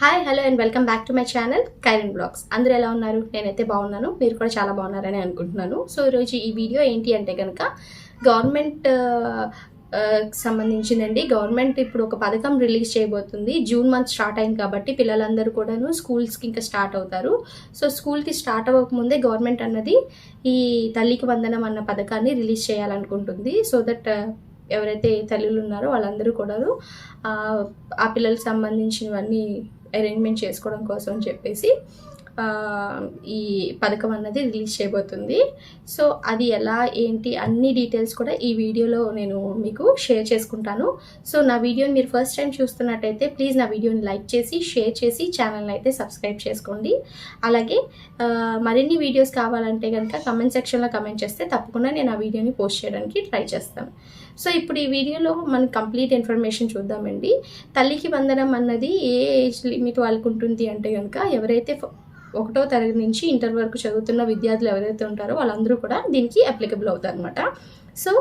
Hi hello and welcome back to my channel Kairan blogs అందరూ ఎలా ఉన్నారు? నేనైతే బాగున్నాను. మీరు కూడా చాలా బాగున్నారని అనుకుంటున్నాను. సో ఈరోజు ఈ వీడియో ఏంటి అంటే కనుక గవర్నమెంట్ సంబంధించిందండి. గవర్నమెంట్ ఇప్పుడు ఒక పథకం రిలీజ్ చేయబోతుంది. జూన్ మంత్ స్టార్ట్ అయింది కాబట్టి పిల్లలందరూ కూడాను స్కూల్స్కి ఇంకా స్టార్ట్ అవుతారు. సో స్కూల్కి స్టార్ట్ అవ్వకముందే గవర్నమెంట్ అన్నది ఈ తల్లికి వందనం అన్న పథకాన్ని రిలీజ్ చేయాలనుకుంటుంది. సో దట్ ఎవరైతే తల్లులు ఉన్నారో వాళ్ళందరూ కూడాను ఆ, పిల్లలకు సంబంధించినవన్నీ అరేంజ్మెంట్ చేసుకోవడం కోసం అని చెప్పేసి ఈ పథకం అన్నది రిలీజ్ చేయబోతుంది. సో అది ఎలా ఏంటి అన్ని డీటెయిల్స్ కూడా ఈ వీడియోలో నేను మీకు షేర్ చేసుకుంటాను. సో నా వీడియోని మీరు ఫస్ట్ టైం చూస్తున్నట్టయితే ప్లీజ్ నా వీడియోని లైక్ చేసి షేర్ చేసి ఛానల్ని అయితే సబ్స్క్రైబ్ చేసుకోండి. అలాగే మరిన్ని వీడియోస్ కావాలంటే కనుక కమెంట్ సెక్షన్లో కమెంట్ చేస్తే తప్పకుండా నేను ఆ వీడియోని పోస్ట్ చేయడానికి ట్రై చేస్తాను. సో ఇప్పుడు ఈ వీడియోలో మనం కంప్లీట్ ఇన్ఫర్మేషన్ చూద్దామండి. తల్లికి వందనం అన్నది ఏ ఏజ్ లిమిట్ వాళ్ళకు ఉంటుంది అంటే కనుక ఎవరైతే ఒకటో తరగతి నుంచి ఇంటర్ వరకు చదువుతున్న విద్యార్థులు ఎవరైతే ఉంటారో వాళ్ళందరూ కూడా దీనికి అప్లికబుల్ అవుతారు అనమాట సో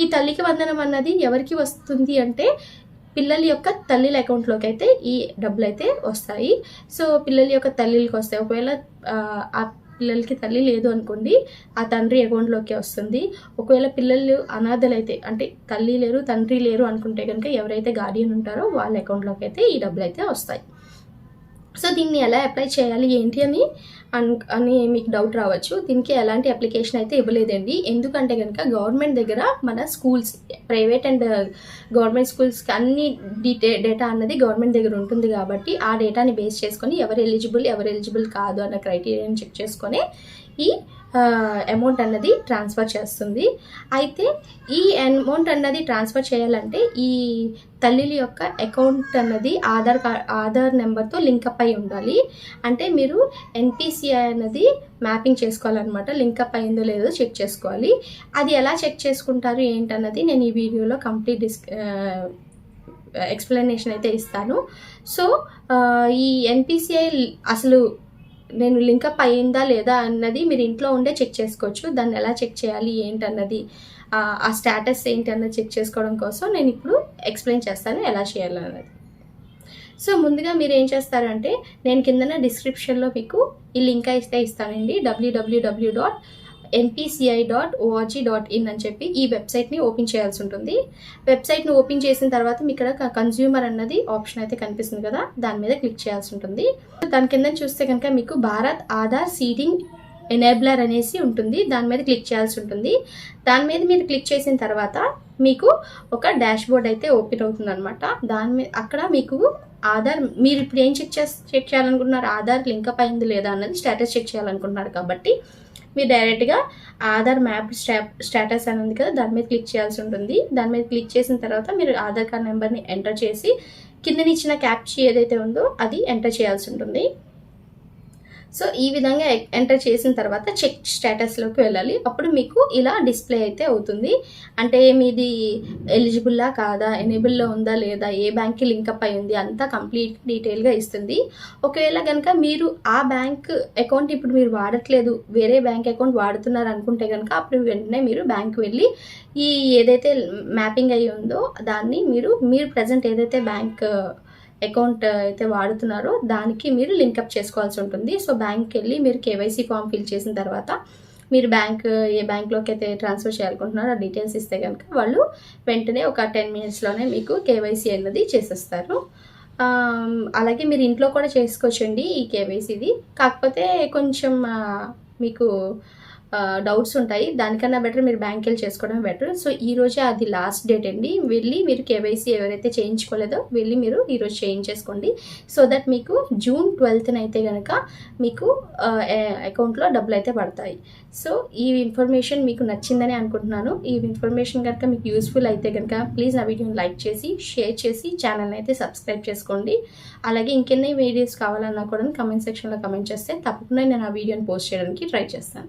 ఈ తల్లికి వందనం అన్నది ఎవరికి వస్తుంది అంటే పిల్లల యొక్క తల్లిల అకౌంట్లోకి అయితే ఈ డబ్బులు అయితే వస్తాయి. సో పిల్లల యొక్క తల్లికి వస్తాయి. ఒకవేళ ఆ, పిల్లలకి తల్లి లేదు అనుకోండి ఆ తండ్రి అకౌంట్లోకి వస్తుంది. ఒకవేళ పిల్లలు అనాథలైతే అంటే తల్లి లేరు తండ్రి లేరు అనుకుంటే కనుక ఎవరైతే గార్డియన్ ఉంటారో వాళ్ళ అకౌంట్లోకి అయితే ఈ డబ్బులు అయితే వస్తాయి. సో దీన్ని ఎలా అప్లై చేయాలి ఏంటి అని అన్ అని మీకు డౌట్ రావచ్చు. దీనికి ఎలాంటి అప్లికేషన్ అయితే ఇవ్వలేదండి. ఎందుకంటే కనుక గవర్నమెంట్ దగ్గర మన స్కూల్స్ ప్రైవేట్ అండ్ గవర్నమెంట్ స్కూల్స్కి అన్ని డీటే డేటా అన్నది గవర్నమెంట్ దగ్గర ఉంటుంది కాబట్టి ఆ డేటాని బేస్ చేసుకొని ఎవరు ఎలిజిబుల్ ఎవరు ఎలిజిబుల్ కాదు అన్న క్రైటీరియాని చెక్ చేసుకొని ఈ అమౌంట్ అన్నది ట్రాన్స్ఫర్ చేస్తుంది. అయితే ఈ అమౌంట్ అన్నది ట్రాన్స్ఫర్ చేయాలంటే ఈ తల్లిల యొక్క అకౌంట్ అన్నది ఆధార్ కార్డ్ ఆధార్ నెంబర్తో లింకప్ అయి ఉండాలి. అంటే మీరు ఎన్పిసిఐ అన్నది మ్యాపింగ్ చేసుకోవాలన్నమాట. లింకప్ అయిందో లేదో చెక్ చేసుకోవాలి. అది ఎలా చెక్ చేసుకుంటారు ఏంటన్నది నేను ఈ వీడియోలో కంప్లీట్ డిస్ ఎక్స్ప్లెనేషన్ అయితే ఇస్తాను. సో ఈ ఎన్పిసిఐ అసలు నేను లింకప్ అయ్యిందా లేదా అన్నది మీరు ఇంట్లో ఉండే చెక్ చేసుకోవచ్చు. దాన్ని ఎలా చెక్ చేయాలి ఏంటన్నది ఆ, ఆ స్టేటస్ ఏంటి అన్నది చెక్ చేసుకోవడం కోసం నేను ఇప్పుడు ఎక్స్ప్లెయిన్ చేస్తాను ఎలా చేయాలన్నది సో ముందుగా మీరు ఏం చేస్తారంటే నేను కిందన డిస్క్రిప్షన్లో మీకు ఈ లింక్ అయితే ఇస్తానండి WWW dot NPCI dot ORG dot in అని చెప్పి ఈ వెబ్సైట్ని ఓపెన్ చేయాల్సి ఉంటుంది. వెబ్సైట్ని ఓపెన్ చేసిన తర్వాత మీకు ఇక్కడ కన్జ్యూమర్ అన్నది ఆప్షన్ అయితే కనిపిస్తుంది కదా దాని మీద క్లిక్ చేయాల్సి ఉంటుంది. దాని కింద చూస్తే కనుక మీకు భారత్ ఆధార్ సీడింగ్ ఎనేబ్లర్ అనేసి ఉంటుంది దాని మీద క్లిక్ చేయాల్సి ఉంటుంది. దాని మీద మీరు క్లిక్ చేసిన తర్వాత మీకు ఒక డాష్ బోర్డ్ అయితే ఓపెన్ అవుతుంది అనమాట దాని మీద అక్కడ మీకు ఆధార్ మీరు ఇప్పుడు ఏం చెక్ చేసి చెక్ చేయాలనుకుంటున్నారు? ఆధార్ లింకప్ అయింది లేదా అన్నది స్టేటస్ చెక్ చేయాలనుకుంటున్నారు కాబట్టి మీరు డైరెక్ట్గా ఆధార్ మ్యాప్ స్టేటస్ అని ఉంది కదా దాని మీద క్లిక్ చేయాల్సి ఉంటుంది. దాని మీద క్లిక్ చేసిన తర్వాత మీరు ఆధార్ కార్డ్ నెంబర్ని ఎంటర్ చేసి కిందనిచ్చిన క్యాప్చీ ఏదైతే ఉందో అది ఎంటర్ చేయాల్సి ఉంటుంది. సో ఈ విధంగా ఎంటర్ చేసిన తర్వాత చెక్ స్టేటస్లోకి వెళ్ళాలి. అప్పుడు మీకు ఇలా డిస్ప్లే అయితే అవుతుంది. అంటే మీది ఎలిజిబుల్లా కాదా? ఎనేబుల్లో ఉందా లేదా? ఏ బ్యాంక్కి లింకప్ అయి ఉంది అంతా కంప్లీట్ డీటెయిల్గా ఇస్తుంది. ఒకవేళ కనుక మీరు ఆ బ్యాంక్ అకౌంట్ ఇప్పుడు మీరు వాడట్లేదు వేరే బ్యాంక్ అకౌంట్ వాడుతున్నారు అనుకుంటే కనుక అప్పుడు వెంటనే మీరు బ్యాంక్ వెళ్ళి ఈ ఏదైతే మ్యాపింగ్ అయి ఉందో దాన్ని మీరు మీరు ప్రజెంట్ ఏదైతే బ్యాంక్ అకౌంట్ అయితే వాడుతున్నారో దానికి మీరు లింకప్ చేసుకోవాల్సి ఉంటుంది. సో బ్యాంక్కి వెళ్ళి మీరు కేవైసీ ఫామ్ ఫిల్ చేసిన తర్వాత మీరు బ్యాంక్ ఏ బ్యాంక్లోకి అయితే ట్రాన్స్ఫర్ చేయాలనుకుంటున్నారో ఆ డీటెయిల్స్ ఇస్తే కనుక వాళ్ళు వెంటనే ఒక టెన్ మినిట్స్లోనే మీకు కేవైసీ అన్నది చేసేస్తారు. అలాగే మీరు ఇంట్లో కూడా చేసుకోవచ్చండి ఈ కేవైసీది. కాకపోతే కొంచెం మీకు డౌట్స్ ఉంటాయి. దానికన్నా బెటర్ మీరు బ్యాంక్ వెళ్ళి చేసుకోవడం బెటర్ సో ఈ రోజే అది లాస్ట్ డేట్ అండి. వెళ్ళి మీరు కేవైసీ ఎవరైతే చేయించుకోలేదో వెళ్ళి మీరు ఈరోజు చేయించేసుకోండి. సో దట్ మీకు జూన్ ట్వెల్త్న అయితే కనుక మీకు అకౌంట్లో డబ్బులు అయితే పడతాయి. సో ఈ ఇన్ఫర్మేషన్ మీకు నచ్చిందని అనుకుంటున్నాను. ఈ ఇన్ఫర్మేషన్ కనుక మీకు యూస్ఫుల్ అయితే కనుక ప్లీజ్ నా వీడియోని లైక్ చేసి షేర్ చేసి ఛానల్ని అయితే సబ్స్క్రైబ్ చేసుకోండి. అలాగే ఇంకెన్ని వీడియోస్ కావాలన్నా కూడా కమెంట్ సెక్షన్లో కమెంట్ చేస్తే తప్పకుండా నేను ఆ వీడియోని పోస్ట్ చేయడానికి ట్రై చేస్తాను.